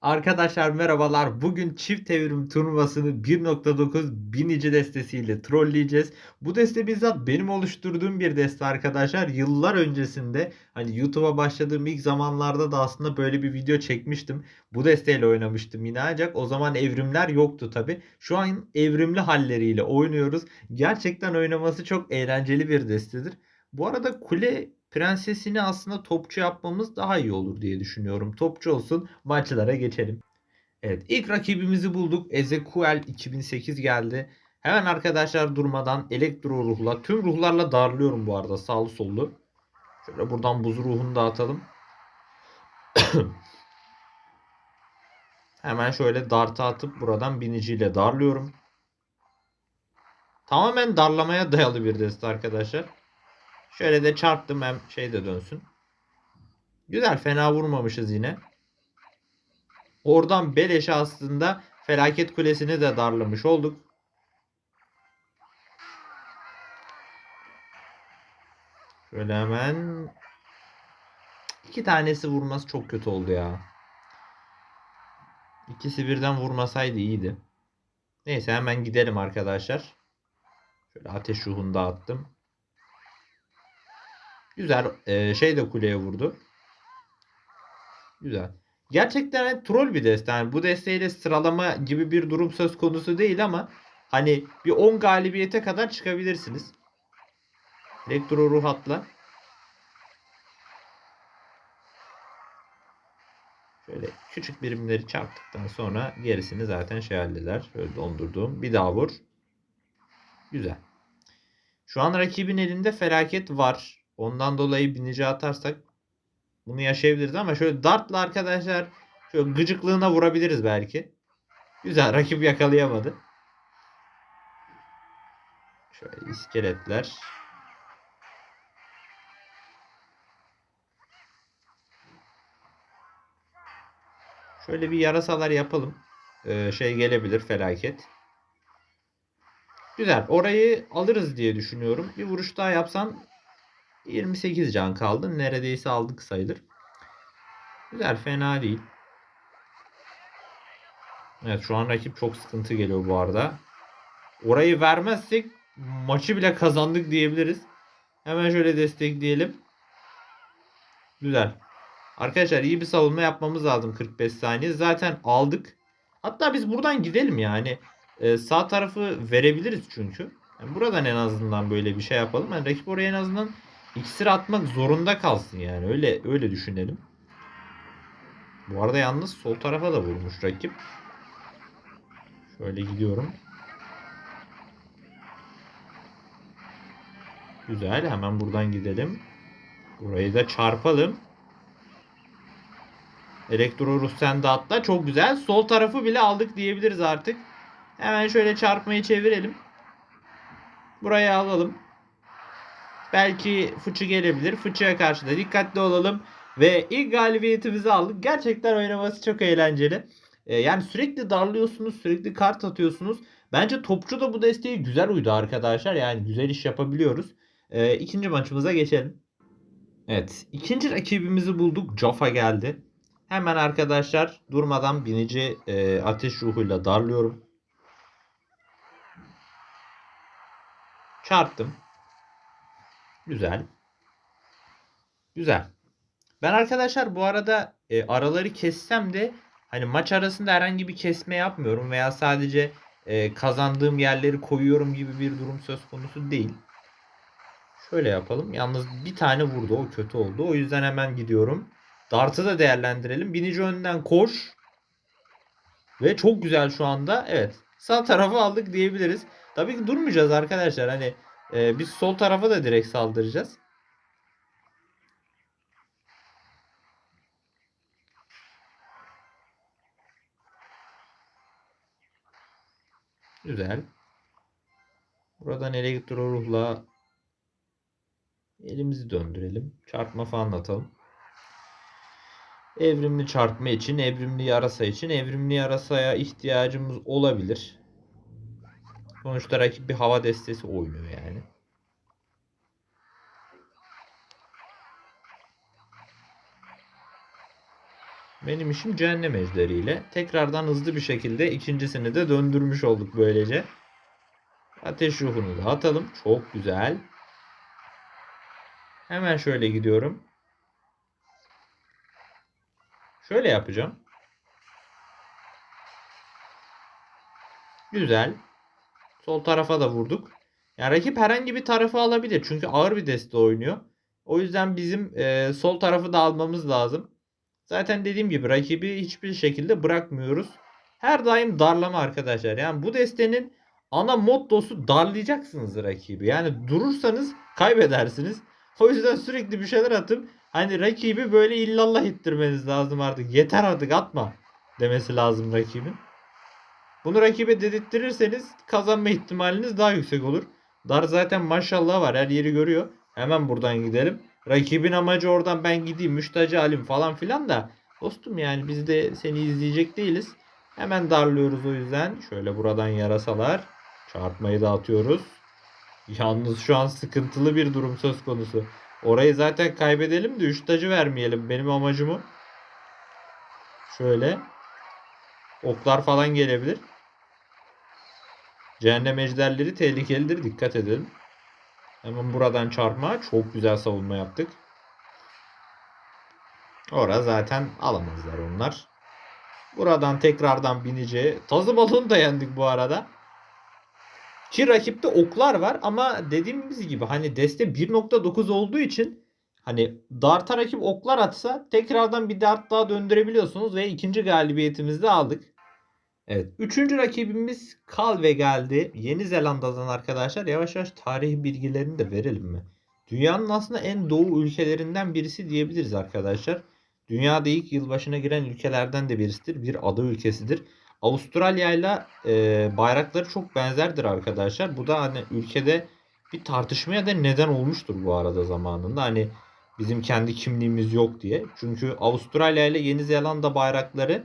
Arkadaşlar merhabalar. Bugün çift evrim turnuvasını 1.9 binici destesiyle trolleyeceğiz. Bu deste bizzat benim oluşturduğum bir deste arkadaşlar. Yıllar öncesinde hani YouTube'a başladığım ilk zamanlarda da aslında böyle bir video çekmiştim. Bu desteyle oynamıştım yine ancak o zaman evrimler yoktu tabi. Şu an evrimli halleriyle oynuyoruz. Gerçekten oynaması çok eğlenceli bir destedir. Bu arada kule prensesini aslında topçu yapmamız daha iyi olur diye düşünüyorum. Topçu olsun maçlara geçelim. Evet ilk rakibimizi bulduk. Ezekiel 2008 geldi. Hemen arkadaşlar durmadan elektro ruhla tüm ruhlarla darlıyorum bu arada sağlı sollu. Şöyle buradan buz ruhunu dağıtalım. Hemen şöyle darta atıp buradan biniciyle darlıyorum. Tamamen darlamaya dayalı bir deste arkadaşlar. Şöyle de çarptım hem şey de dönsün. Güzel fena vurmamışız yine. Oradan beleşe aslında felaket kulesini de darlamış olduk. Şöyle hemen iki tanesi vurması çok kötü oldu ya. İkisi birden vurmasaydı iyiydi. Neyse hemen gidelim arkadaşlar. Şöyle ateş ruhunu dağıttım. Güzel. Ee, şey de kuleye vurdu. Güzel. Gerçekten hani troll bir deste. Yani bu desteğiyle sıralama gibi bir durum söz konusu değil ama hani bir 10 galibiyete kadar çıkabilirsiniz. Elektro ruh. Şöyle küçük birimleri çarptıktan sonra gerisini zaten şey halleder. Şöyle dondurduğum. Bir daha vur. Güzel. Şu an rakibin elinde felaket var. Ondan dolayı binici atarsak bunu yaşayabiliriz ama şöyle dartla arkadaşlar şöyle gıcıklığına vurabiliriz belki. Güzel rakip yakalayamadı. Şöyle iskeletler. Şöyle bir yarasalar yapalım. Ee, şey gelebilir felaket. Güzel. Orayı alırız diye düşünüyorum. Bir vuruş daha yapsan 28 can kaldı. Neredeyse aldık sayılır. Güzel fena değil. Evet şu an rakip çok sıkıntı geliyor bu arada. Orayı vermezsek maçı bile kazandık diyebiliriz. Hemen şöyle destekleyelim. Güzel. Arkadaşlar iyi bir savunma yapmamız lazım 45 saniye. Zaten aldık. Hatta biz buradan gidelim yani. Ee, sağ tarafı verebiliriz çünkü. Yani buradan en azından böyle bir şey yapalım. Yani rakip oraya en azından İksir atmak zorunda kalsın yani. Öyle öyle düşünelim. Bu arada yalnız sol tarafa da vurmuş rakip. Şöyle gidiyorum. Güzel. Hemen buradan gidelim. Burayı da çarpalım. Elektro Rus sen de atla. Çok güzel. Sol tarafı bile aldık diyebiliriz artık. Hemen şöyle çarpmayı çevirelim. Buraya alalım. Belki fıçı gelebilir. Fıçıya karşı da dikkatli olalım. Ve ilk galibiyetimizi aldık. Gerçekten oynaması çok eğlenceli. Ee, yani sürekli darlıyorsunuz. Sürekli kart atıyorsunuz. Bence topçu da bu desteği güzel uydu arkadaşlar. Yani güzel iş yapabiliyoruz. Ee, ikinci maçımıza geçelim. Evet. ikinci rakibimizi bulduk. Jaffa geldi. Hemen arkadaşlar durmadan binici e, ateş ruhuyla darlıyorum. Çarptım. Güzel. Güzel. Ben arkadaşlar bu arada e, araları kessem de hani maç arasında herhangi bir kesme yapmıyorum veya sadece e, kazandığım yerleri koyuyorum gibi bir durum söz konusu değil. Şöyle yapalım. Yalnız bir tane vurdu. O kötü oldu. O yüzden hemen gidiyorum. Dart'ı da değerlendirelim. Binici önden koş. Ve çok güzel şu anda. Evet. Sağ tarafı aldık diyebiliriz. Tabii ki durmayacağız arkadaşlar. Hani ee, biz sol tarafa da direkt saldıracağız. Güzel. Buradan elektro ruhla elimizi döndürelim. Çarpma falan atalım. Evrimli çarpma için, evrimli yarasa için, evrimli yarasaya ihtiyacımız olabilir. Sonuçta rakip bir hava destesi oynuyor yani. Benim işim cehennem ejderiyle. Tekrardan hızlı bir şekilde ikincisini de döndürmüş olduk böylece. Ateş ruhunu da atalım. Çok güzel. Hemen şöyle gidiyorum. Şöyle yapacağım. Güzel. Sol tarafa da vurduk. Yani rakip herhangi bir tarafı alabilir. Çünkü ağır bir deste oynuyor. O yüzden bizim e, sol tarafı da almamız lazım. Zaten dediğim gibi rakibi hiçbir şekilde bırakmıyoruz. Her daim darlama arkadaşlar. Yani bu destenin ana mottosu darlayacaksınız rakibi. Yani durursanız kaybedersiniz. O yüzden sürekli bir şeyler atıp hani rakibi böyle illallah ettirmeniz lazım artık. Yeter artık atma demesi lazım rakibin. Bunu rakibe dedirttirirseniz kazanma ihtimaliniz daha yüksek olur. Dar zaten maşallah var her yeri görüyor. Hemen buradan gidelim. Rakibin amacı oradan ben gideyim müştacı alayım falan filan da dostum yani biz de seni izleyecek değiliz. Hemen darlıyoruz o yüzden. Şöyle buradan yarasalar. Çarpmayı da atıyoruz. Yalnız şu an sıkıntılı bir durum söz konusu. Orayı zaten kaybedelim de 3 tacı vermeyelim. Benim amacım o. Şöyle. Oklar falan gelebilir. Cehennem ejderleri tehlikelidir. Dikkat edelim. Hemen buradan çarpma. Çok güzel savunma yaptık. Ora zaten alamazlar onlar. Buradan tekrardan binici. Tazı balonu da yendik bu arada. Ki rakipte oklar var ama dediğimiz gibi hani deste 1.9 olduğu için hani darta rakip oklar atsa tekrardan bir dart daha döndürebiliyorsunuz ve ikinci galibiyetimizi aldık. Evet. Üçüncü rakibimiz Kalve geldi. Yeni Zelanda'dan arkadaşlar. Yavaş yavaş tarih bilgilerini de verelim mi? Dünyanın aslında en doğu ülkelerinden birisi diyebiliriz arkadaşlar. Dünyada ilk yılbaşına giren ülkelerden de birisidir. Bir ada ülkesidir. Avustralya ile e, bayrakları çok benzerdir arkadaşlar. Bu da hani ülkede bir tartışmaya da neden olmuştur bu arada zamanında. Hani bizim kendi kimliğimiz yok diye. Çünkü Avustralya ile Yeni Zelanda bayrakları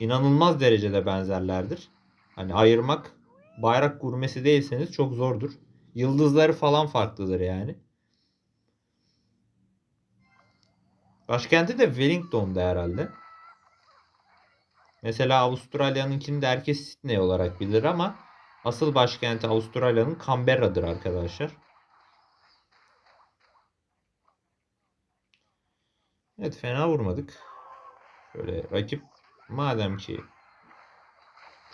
inanılmaz derecede benzerlerdir. Hani ayırmak bayrak gurmesi değilseniz çok zordur. Yıldızları falan farklıdır yani. Başkenti de Wellington'da herhalde. Mesela Avustralya'nınkini de herkes Sydney olarak bilir ama asıl başkenti Avustralya'nın Canberra'dır arkadaşlar. Evet fena vurmadık. Şöyle rakip madem ki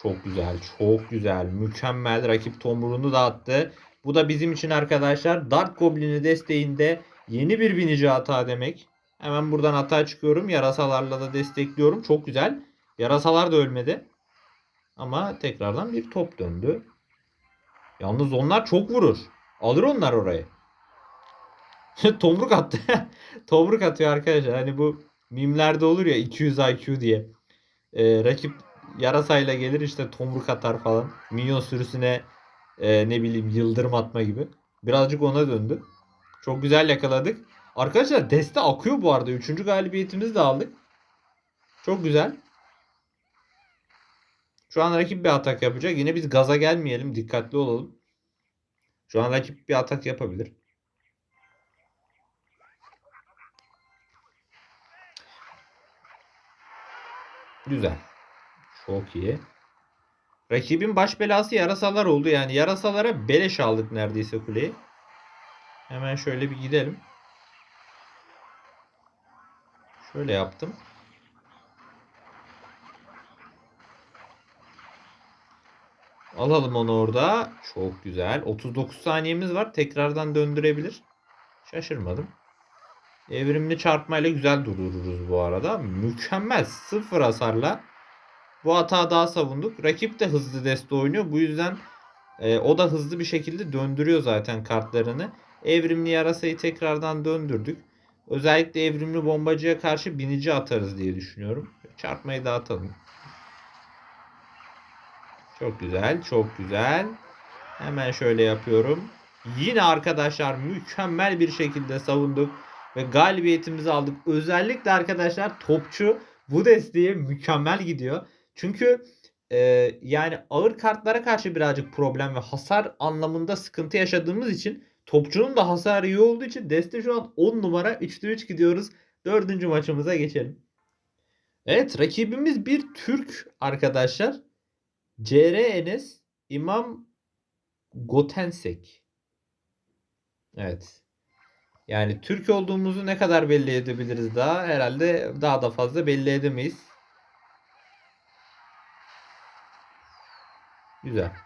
çok güzel, çok güzel, mükemmel rakip tomruğunu dağıttı. Bu da bizim için arkadaşlar Dark Goblin'i desteğinde yeni bir binici hata demek. Hemen buradan hata çıkıyorum. Yarasalarla da destekliyorum. Çok güzel. Yarasalar da ölmedi. Ama tekrardan bir top döndü. Yalnız onlar çok vurur. Alır onlar orayı. Tomruk attı. Tomruk atıyor arkadaşlar. Hani bu mimlerde olur ya 200 IQ diye. Ee, rakip yarasayla gelir işte tomruk atar falan. Minyon sürüsüne e, ne bileyim yıldırım atma gibi. Birazcık ona döndü. Çok güzel yakaladık. Arkadaşlar deste akıyor bu arada. Üçüncü galibiyetimizi de aldık. Çok güzel. Şu an rakip bir atak yapacak. Yine biz gaza gelmeyelim. Dikkatli olalım. Şu an rakip bir atak yapabilir. Güzel. Çok iyi. Rakibin baş belası yarasalar oldu. Yani yarasalara beleş aldık neredeyse kuleyi. Hemen şöyle bir gidelim. Şöyle yaptım. Alalım onu orada. Çok güzel. 39 saniyemiz var. Tekrardan döndürebilir. Şaşırmadım. Evrimli çarpmayla güzel durdururuz bu arada. Mükemmel. Sıfır hasarla. Bu hata daha savunduk. Rakip de hızlı deste oynuyor. Bu yüzden e, o da hızlı bir şekilde döndürüyor zaten kartlarını. Evrimli yarasayı tekrardan döndürdük. Özellikle evrimli bombacıya karşı binici atarız diye düşünüyorum. Çarpmayı da atalım. Çok güzel, çok güzel. Hemen şöyle yapıyorum. Yine arkadaşlar mükemmel bir şekilde savunduk ve galibiyetimizi aldık. Özellikle arkadaşlar topçu bu desteğe mükemmel gidiyor. Çünkü e, yani ağır kartlara karşı birazcık problem ve hasar anlamında sıkıntı yaşadığımız için topçunun da hasarı iyi olduğu için deste şu an 10 numara 3'te 3 gidiyoruz. Dördüncü maçımıza geçelim. Evet rakibimiz bir Türk arkadaşlar. CR Enes İmam Gotensek. Evet. Yani Türk olduğumuzu ne kadar belli edebiliriz daha? Herhalde daha da fazla belli edemeyiz. Güzel.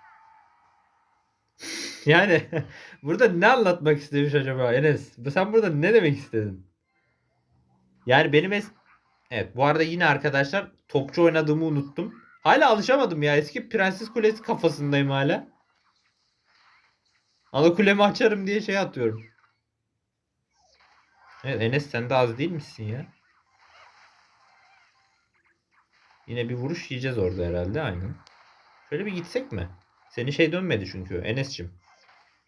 Yani burada ne anlatmak istemiş acaba Enes? Sen burada ne demek istedin? Yani benim es Evet bu arada yine arkadaşlar topçu oynadığımı unuttum. Hala alışamadım ya. Eski Prenses Kulesi kafasındayım hala. Ana kulemi açarım diye şey atıyorum. Evet Enes sen de az değil misin ya? Yine bir vuruş yiyeceğiz orada herhalde aynen. Şöyle bir gitsek mi? Seni şey dönmedi çünkü Enes'cim.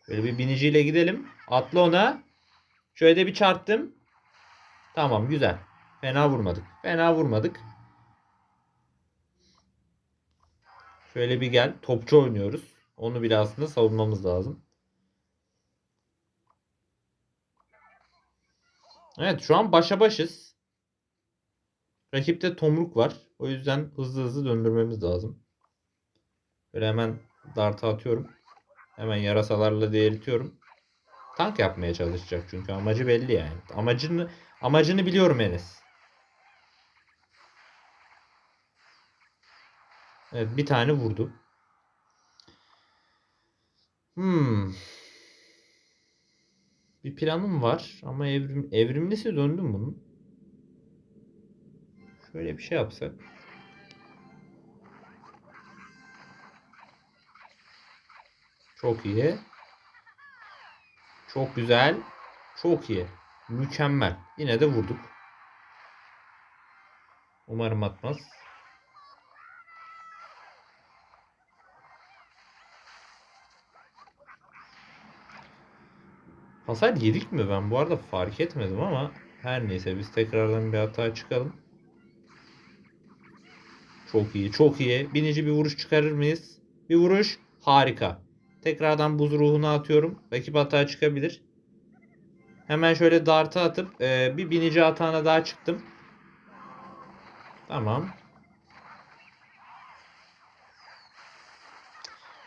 Böyle bir biniciyle gidelim. Atla ona. Şöyle de bir çarptım. Tamam güzel. Fena vurmadık. Fena vurmadık. Şöyle bir gel. Topçu oynuyoruz. Onu bile aslında savunmamız lazım. Evet şu an başa başız. Rakipte tomruk var. O yüzden hızlı hızlı döndürmemiz lazım. Böyle hemen darta atıyorum. Hemen yarasalarla değeritiyorum. Tank yapmaya çalışacak çünkü amacı belli yani. Amacını amacını biliyorum Enes. Evet bir tane vurdu. Hmm. Bir planım var ama evrim evrimlisi döndüm bunun. Şöyle bir şey yapsak. Çok iyi. Çok güzel. Çok iyi. Mükemmel. Yine de vurduk. Umarım atmaz. Hasar yedik mi ben bu arada fark etmedim ama her neyse biz tekrardan bir hata çıkalım. Çok iyi çok iyi. Binici bir vuruş çıkarır mıyız? Bir vuruş harika. Tekrardan buz ruhunu atıyorum. Rakip hata çıkabilir. Hemen şöyle dartı atıp e, bir binici hatana daha çıktım. Tamam.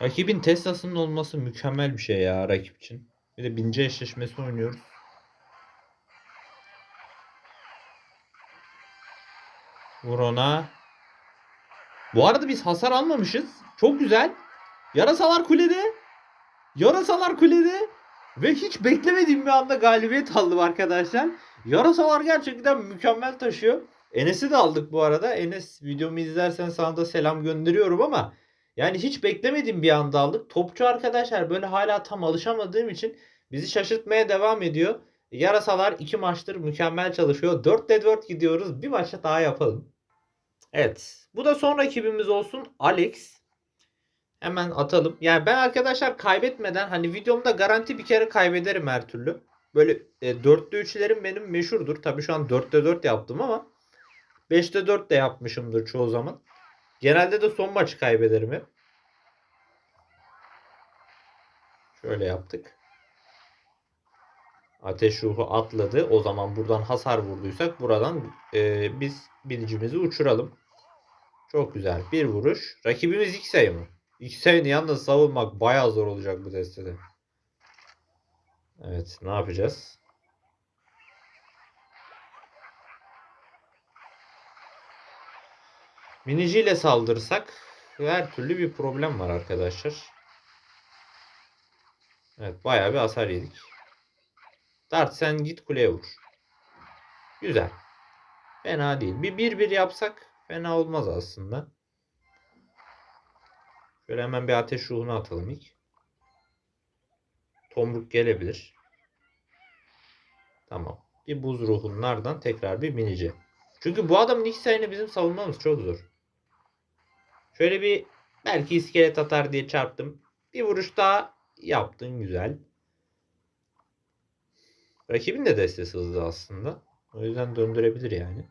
Rakibin Tesla'sının olması mükemmel bir şey ya rakip için. Bir de bince eşleşmesi oynuyoruz. Vur ona. Bu arada biz hasar almamışız. Çok güzel. Yarasalar kulede. Yarasalar kulede. Ve hiç beklemediğim bir anda galibiyet aldım arkadaşlar. Yarasalar gerçekten mükemmel taşıyor. Enes'i de aldık bu arada. Enes videomu izlersen sana da selam gönderiyorum ama yani hiç beklemediğim bir anda aldık. Topçu arkadaşlar böyle hala tam alışamadığım için bizi şaşırtmaya devam ediyor. Yarasalar iki maçtır mükemmel çalışıyor. 4'te 4 gidiyoruz. Bir maçta daha yapalım. Evet. Bu da son rakibimiz olsun. Alex. Hemen atalım. Yani ben arkadaşlar kaybetmeden hani videomda garanti bir kere kaybederim her türlü. Böyle e, 4'te 3'lerim benim meşhurdur. Tabii şu an 4'te 4 yaptım ama 5'te 4 de yapmışımdır çoğu zaman. Genelde de son maçı kaybederim hep. Şöyle yaptık. Ateş ruhu atladı. O zaman buradan hasar vurduysak buradan e, biz binicimizi uçuralım. Çok güzel. Bir vuruş. Rakibimiz ilk sayı mı? İlk sayını yalnız savunmak bayağı zor olacak bu destede. Evet. Ne yapacağız? Miniciyle saldırsak her türlü bir problem var arkadaşlar. Evet bayağı bir hasar yedik. Dart sen git kuleye vur. Güzel. Fena değil. Bir 1-1 yapsak fena olmaz aslında. Şöyle hemen bir ateş ruhunu atalım ilk. Tomruk gelebilir. Tamam. Bir buz ruhunlardan tekrar bir minici. Çünkü bu adamın sayını bizim savunmamız çok zor. Şöyle bir belki iskelet atar diye çarptım. Bir vuruş daha yaptın güzel. Rakibin de destesi hızlı aslında. O yüzden döndürebilir yani.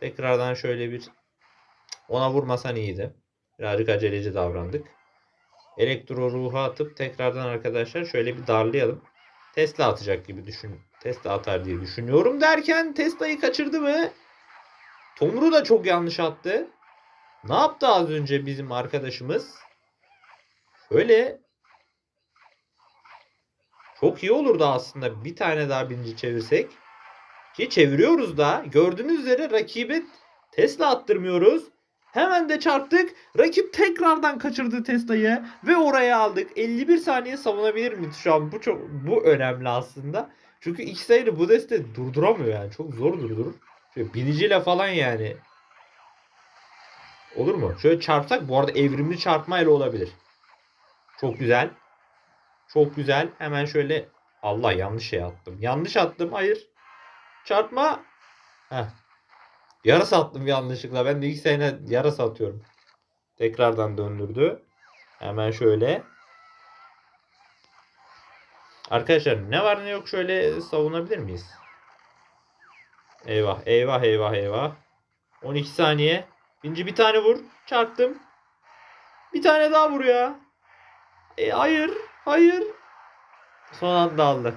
Tekrardan şöyle bir ona vurmasan iyiydi. Birazcık aceleci davrandık. Elektro ruhu atıp tekrardan arkadaşlar şöyle bir darlayalım. Tesla atacak gibi düşün. Tesla atar diye düşünüyorum derken Tesla'yı kaçırdı mı? Tomru da çok yanlış attı. Ne yaptı az önce bizim arkadaşımız? Şöyle çok iyi olurdu aslında bir tane daha birinci çevirsek. Ki çeviriyoruz da. Gördüğünüz üzere rakibe Tesla attırmıyoruz. Hemen de çarptık. Rakip tekrardan kaçırdı Tesla'yı ve oraya aldık. 51 saniye savunabilir miyiz şu an? Bu çok bu önemli aslında. Çünkü sayılı bu deste durduramıyor yani. Çok zor durdurur. Şöyle biniciyle falan yani. Olur mu? Şöyle çarpsak bu arada evrimli çarpmayla olabilir. Çok güzel. Çok güzel. Hemen şöyle Allah yanlış şey attım. Yanlış attım. Hayır. Çarpma. Heh. Yarasa attım yanlışlıkla. Ben de ilk sene yarasa atıyorum. Tekrardan döndürdü. Hemen şöyle. Arkadaşlar ne var ne yok şöyle savunabilir miyiz? Eyvah eyvah eyvah eyvah. 12 saniye. Binci bir tane vur. Çarptım. Bir tane daha vur ya. E, hayır. Hayır. Son anda aldı.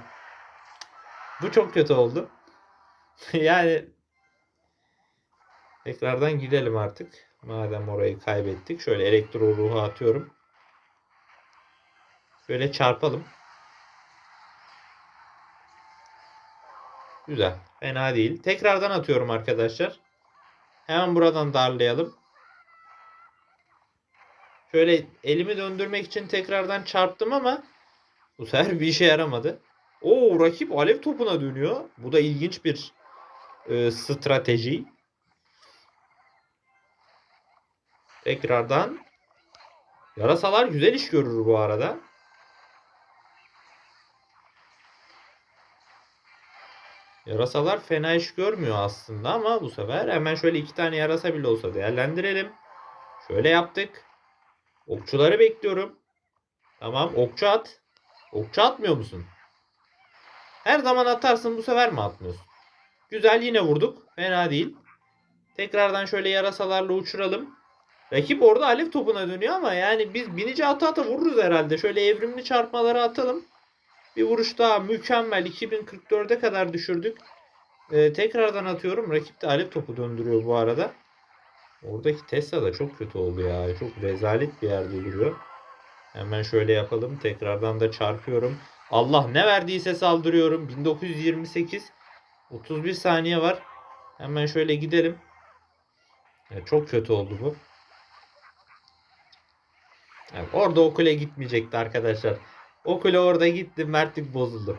Bu çok kötü oldu. yani tekrardan gidelim artık. Madem orayı kaybettik. Şöyle elektro ruhu atıyorum. Böyle çarpalım. Güzel. Fena değil. Tekrardan atıyorum arkadaşlar. Hemen buradan darlayalım. Şöyle elimi döndürmek için tekrardan çarptım ama bu sefer bir işe yaramadı. Oo rakip alev topuna dönüyor. Bu da ilginç bir e, strateji. Tekrardan yarasalar güzel iş görür bu arada. Yarasalar fena iş görmüyor aslında ama bu sefer hemen şöyle iki tane yarasa bile olsa değerlendirelim. Şöyle yaptık. Okçuları bekliyorum. Tamam okçu at. Okçu atmıyor musun? Her zaman atarsın bu sefer mi atmıyorsun? Güzel yine vurduk. Fena değil. Tekrardan şöyle yarasalarla uçuralım. Rakip orada alev topuna dönüyor ama yani biz binici ata ata vururuz herhalde. Şöyle evrimli çarpmaları atalım. Bir vuruş daha mükemmel. 2044'e kadar düşürdük. Ee, tekrardan atıyorum. Rakip de alev topu döndürüyor bu arada. Oradaki Tesla da çok kötü oldu ya. Çok rezalet bir yerde duruyor. Hemen şöyle yapalım. Tekrardan da çarpıyorum. Allah ne verdiyse saldırıyorum. 1928. 31 saniye var. Hemen şöyle gidelim. Ya çok kötü oldu bu. Yani orada o gitmeyecekti arkadaşlar. O orada gitti. Mertlik bozuldu.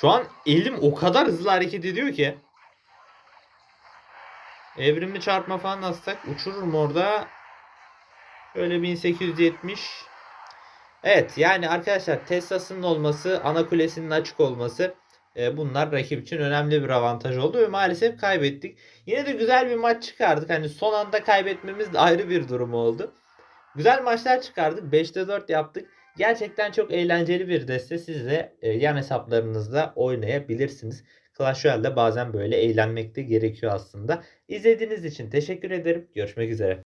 Şu an elim o kadar hızlı hareket ediyor ki. Evrimli çarpma falan atsak uçururum orada. Şöyle 1870. Evet yani arkadaşlar Tesla'sının olması, ana kulesinin açık olması e, bunlar rakip için önemli bir avantaj oldu ve maalesef kaybettik. Yine de güzel bir maç çıkardık. Hani son anda kaybetmemiz de ayrı bir durum oldu. Güzel maçlar çıkardık. 5'te 4 yaptık. Gerçekten çok eğlenceli bir deste. Siz de e, yan hesaplarınızda oynayabilirsiniz. Clash Royale'de bazen böyle eğlenmek de gerekiyor aslında. İzlediğiniz için teşekkür ederim. Görüşmek üzere.